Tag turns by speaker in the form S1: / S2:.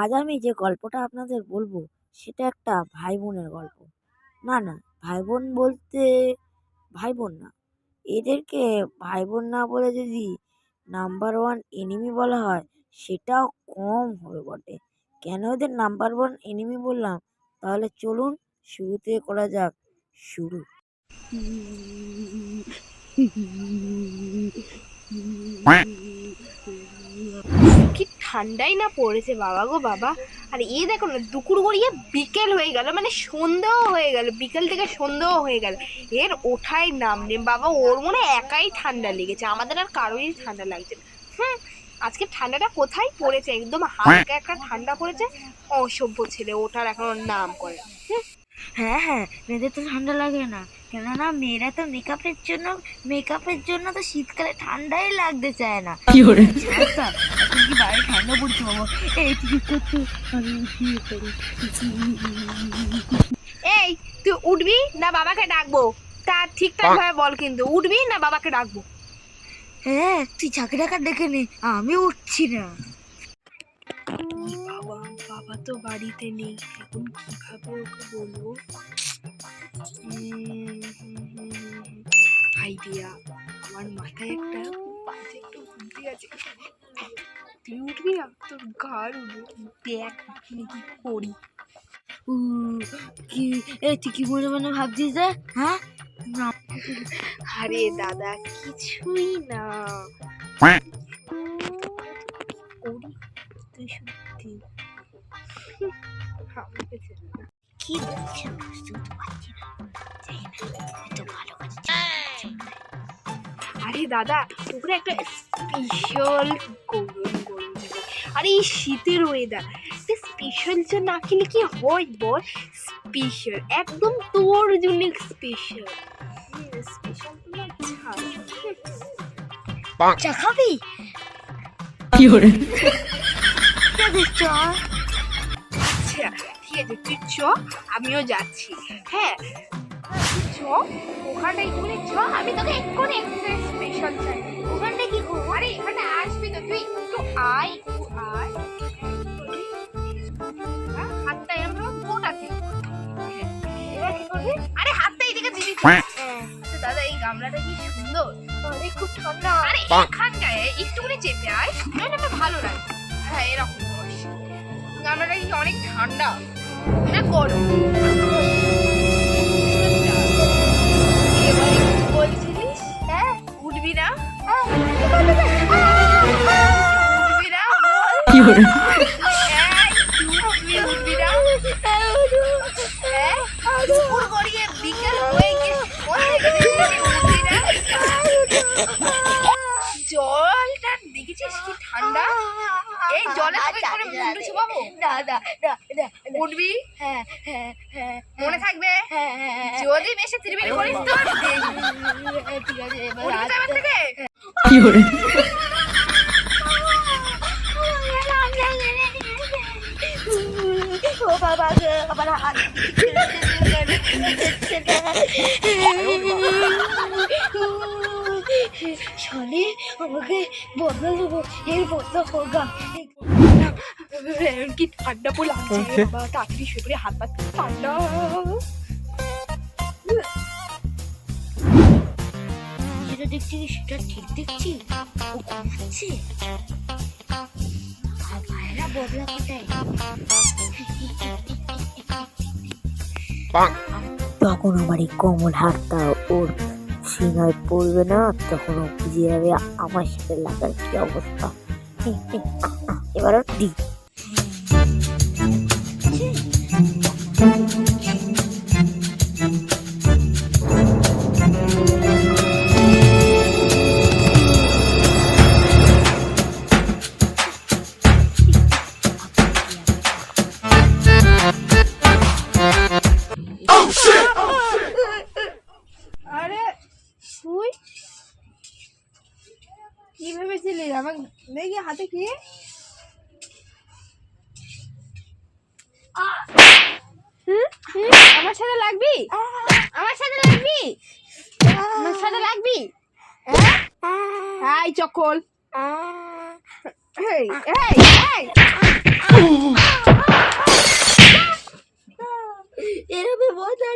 S1: আজ আমি যে গল্পটা আপনাদের বলব সেটা একটা ভাই বোনের গল্প। না না ভাই বোন বলতে ভাই বোন না। এদেরকে ভাই বোন না বলে যদি নাম্বার ওয়ান এনিমি বলা হয় সেটাও কম হবে বটে। কেন এদের নাম্বার ওয়ান এনিমি বললাম? তাহলে চলুন শুরুতে করা যাক শুরু।
S2: কি ঠান্ডাই না পড়েছে বাবা গো বাবা। আর এই দেখো না দুপুর গড়িয়ে বিকেল হয়ে গেল মানে সন্ধ্যাও হয়ে গেল বিকেল থেকে সন্ধ্যাও হয়ে গেল। এর ওঠাই নাম নেই বাবা ওর মনে হয় একাই ঠান্ডা লেগেছে আমাদের আর কারোরই ঠান্ডা লাগছে না। হুম আজকে ঠান্ডাটা কোথায় পড়েছে? একদম হালকা একটা ঠান্ডা পড়েছে অসভ্য ছেলে ওঠার এখন ওর নাম করে হুম,
S1: হ্যাঁ হ্যাঁ মেয়েদের তো ঠান্ডা লাগে না। কেননা মেয়েরা তো মেকআপের জন্য মেকআপের জন্য তো শীতকালে ঠান্ডাই লাগতে চায় না আচ্ছা এখন কি বাইরে ঠান্ডা পড়ছে বাবা এই করছ আমি উঠিয়ে পড়ি
S2: এই তুই উঠবি না বাবাকে ডাকবো? তা ঠিকঠাক ভাবে বল কিন্তু উঠবি না বাবাকে ডাকবো?
S1: হ্যাঁ তুই চাকরি টাকা ডেকে নে আমি উঠছি না।
S2: বাবা বাবা তো বাড়িতে নেই এখন কীভাবে ওকে বলব আইডিয়া আমার মাথায় একটা বাজে একটা বুদ্ধি আছে। তুই উঠবি না তোর ঘর উঠবো দেখ আমি কি করি।
S1: উ, কি তুই কি মনে মনে ভাবছিস রে? হ্যাঁ? না।
S2: আরে দাদা কিছুই না। করি তুই সত্যি।
S1: কি বলছে বুঝতে তো পারছি না ভালো
S2: আরে দাদা ওখানে একটা স্পেশাল আরে এই শীতের ওয়েদার স্পেশাল চা না খেলে কি হয় বল? স্পেশাল একদম তোর জন্য স্পেশাল স্পেশাল ছাড়
S1: চা খাবি?
S2: আচ্ছা ঠিক আছে তুই চ আমিও যাচ্ছি। হ্যাঁ তুই চ ওখানটায় একটুখানি চ আমি তোকে এক্ষুনি একটা স্পেশাল চাই ওখানটায় কি করব আরে এখানে আসবি তো তুই একটু আয়। দাদা এই গামলাটা কি সুন্দর আরে খুব ঠান্ডা আরে এখানটায় একটুখানি চেপে আয় আমার ভালো লাগে হ্যাঁ এরকম করিস গামলাটা কি অনেক ঠান্ডা না গরম বলছিলিস হ্যাঁ উঠবি না উঠবি না বল। উঠবি হ্যাঁ হ্যাঁ
S1: হ্যাঁ
S2: মনে থাকবে? যদি বেশি তিরবির করিস তো
S1: ঠিক আছে
S2: থেকে?
S1: ও বাবা আমার হাত শনি আমাকে বদলা দেবো এর বদলা হোগা
S2: কি ঠান্ডা পড়ে লাগছে বাবা তাড়াতাড়ি শুয়ে পড়ে হাত পা ঠান্ডা।
S1: যেটা দেখছি সেটা ঠিক দেখছি। ও ঘুমাচ্ছে। আর ভাইরা বদলা কোথায়? তখন আমার এই কোমল হাতটা ওর সিনায় পড়বে না তখন ও বুঝে যাবে আমার সাথে লাগার কি অবস্থা? এবার ওর দি
S2: আরে তুই কি ভেবেছিলি? আমার দেখি হাতে কি? আমার সাথে লাগবি? আমার সাথে লাগবি? আমার সাথে লাগবি? হাই চকল। এই এই এই।
S1: এরকম মজা